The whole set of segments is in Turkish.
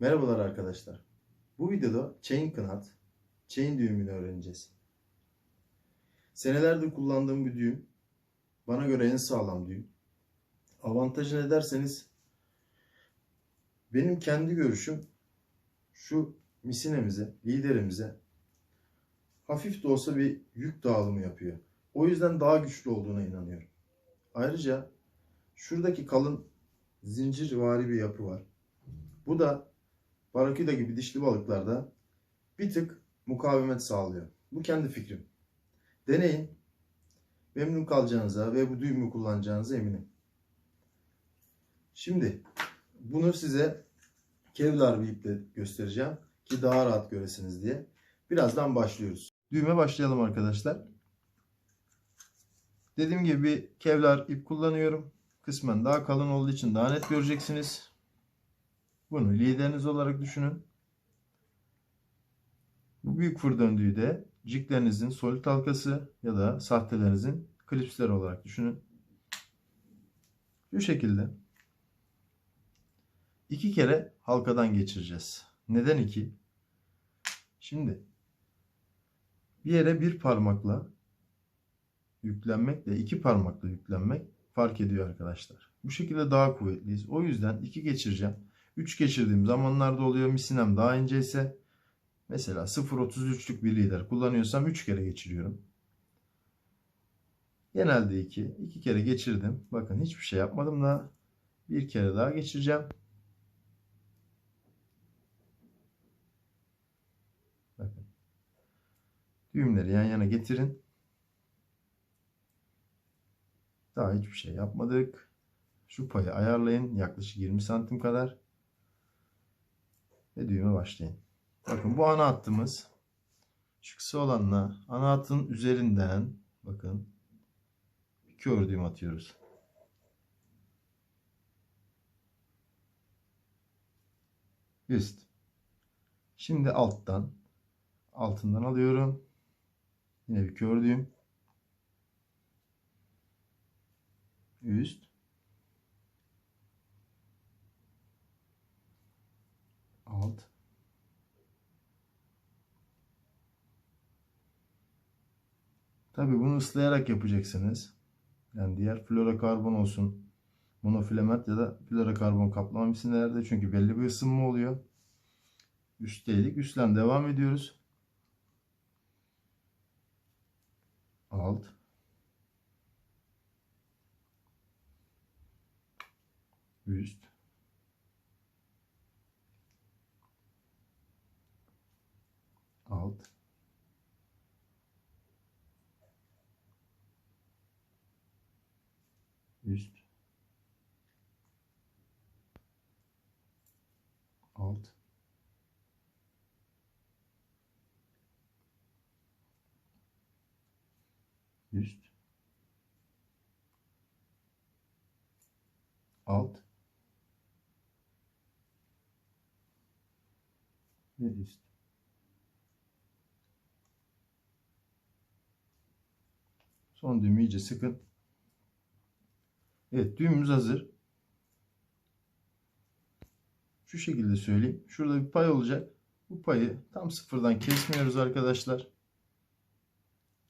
Merhabalar arkadaşlar. Bu videoda chain knot, chain düğümünü öğreneceğiz. Senelerdir kullandığım bir düğüm. Bana göre en sağlam düğüm. Avantajı ne derseniz benim kendi görüşüm şu misinemize, liderimize hafif de olsa bir yük dağılımı yapıyor. O yüzden daha güçlü olduğuna inanıyorum. Ayrıca şuradaki kalın zincirvari bir yapı var. Bu da Baraküda gibi dişli balıklarda bir tık mukavemet sağlıyor. Bu kendi fikrim. Deneyin. Memnun kalacağınıza ve bu düğümü kullanacağınıza eminim. Şimdi bunu size Kevlar bir iple göstereceğim ki daha rahat göresiniz diye. Birazdan başlıyoruz. Düğüme başlayalım arkadaşlar. Dediğim gibi Kevlar ip kullanıyorum. Kısmen daha kalın olduğu için daha net göreceksiniz. Bunu lideriniz olarak düşünün. Bu büyük fır döndüğü de jiglerinizin solit halkası ya da sahtelerinizin klipsleri olarak düşünün. Bu şekilde iki kere halkadan geçireceğiz. Neden iki? Şimdi bir yere bir parmakla yüklenmekle iki parmakla yüklenmek fark ediyor arkadaşlar. Bu şekilde daha kuvvetliyiz. O yüzden iki geçireceğim. 3 geçirdiğim zamanlarda oluyor. Misinem daha ince ise mesela 0.33'lük bir lider kullanıyorsam 3 kere geçiriyorum. Genelde 2. 2 kere geçirdim. Bakın hiçbir şey yapmadım da bir kere daha geçireceğim. Bakın. Düğümleri yan yana getirin. Daha hiçbir şey yapmadık. Şu payı ayarlayın. Yaklaşık 20 santim kadar ve düğüme başlayın. Bakın bu ana hattımız kısa olanla ana hattın üzerinden bakın bir kör düğüm atıyoruz. Üst. Şimdi alttan altından alıyorum. Yine bir kör düğüm. Üst. Alt Tabi bunu ıslayarak yapacaksınız. Yani diğer florokarbon olsun, monofilament ya da florokarbon kaplama misinelerde çünkü belli bir ısınma oluyor. Üstteydik. Üstten devam ediyoruz. Alt. Üst. Alt üst. Alt. Üst. Alt. Ve üst Son düğümü iyice sıkın. Evet düğümümüz hazır. Şu şekilde söyleyeyim. Şurada bir pay olacak. Bu payı tam sıfırdan kesmiyoruz arkadaşlar.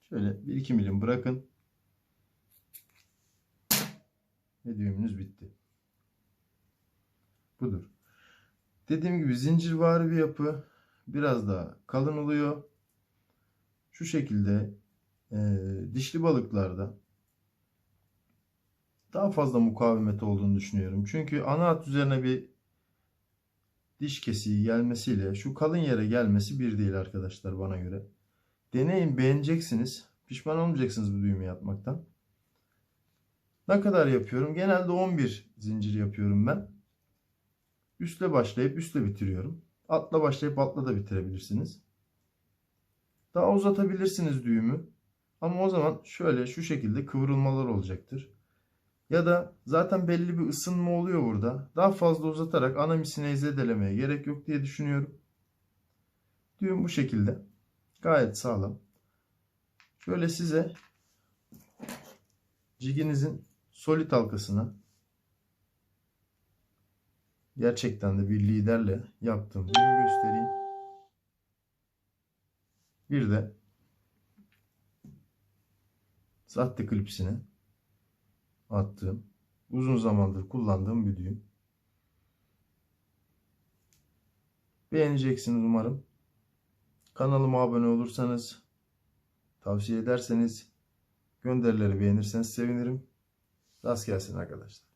Şöyle 1-2 milim bırakın. Ve düğümünüz bitti. Budur. Dediğim gibi zincirvari bir yapı. Biraz daha kalın oluyor. Şu şekilde e, dişli balıklarda daha fazla mukavemet olduğunu düşünüyorum. Çünkü ana hat üzerine bir diş kesiği gelmesiyle şu kalın yere gelmesi bir değil arkadaşlar bana göre. Deneyin beğeneceksiniz. Pişman olmayacaksınız bu düğümü yapmaktan. Ne kadar yapıyorum? Genelde 11 zincir yapıyorum ben. Üstle başlayıp üstle bitiriyorum. Atla başlayıp atla da bitirebilirsiniz. Daha uzatabilirsiniz düğümü. Ama o zaman şöyle şu şekilde kıvrılmalar olacaktır. Ya da zaten belli bir ısınma oluyor burada. Daha fazla uzatarak ana misineyi zedelemeye gerek yok diye düşünüyorum. Düğüm bu şekilde. Gayet sağlam. Şöyle size ciginizin solit halkasına Gerçekten de bir liderle yaptığım düğümü göstereyim. Bir de sahte klipsine attığım uzun zamandır kullandığım bir düğüm. Beğeneceksiniz umarım. Kanalıma abone olursanız, tavsiye ederseniz, gönderileri beğenirseniz sevinirim. Rast gelsin arkadaşlar.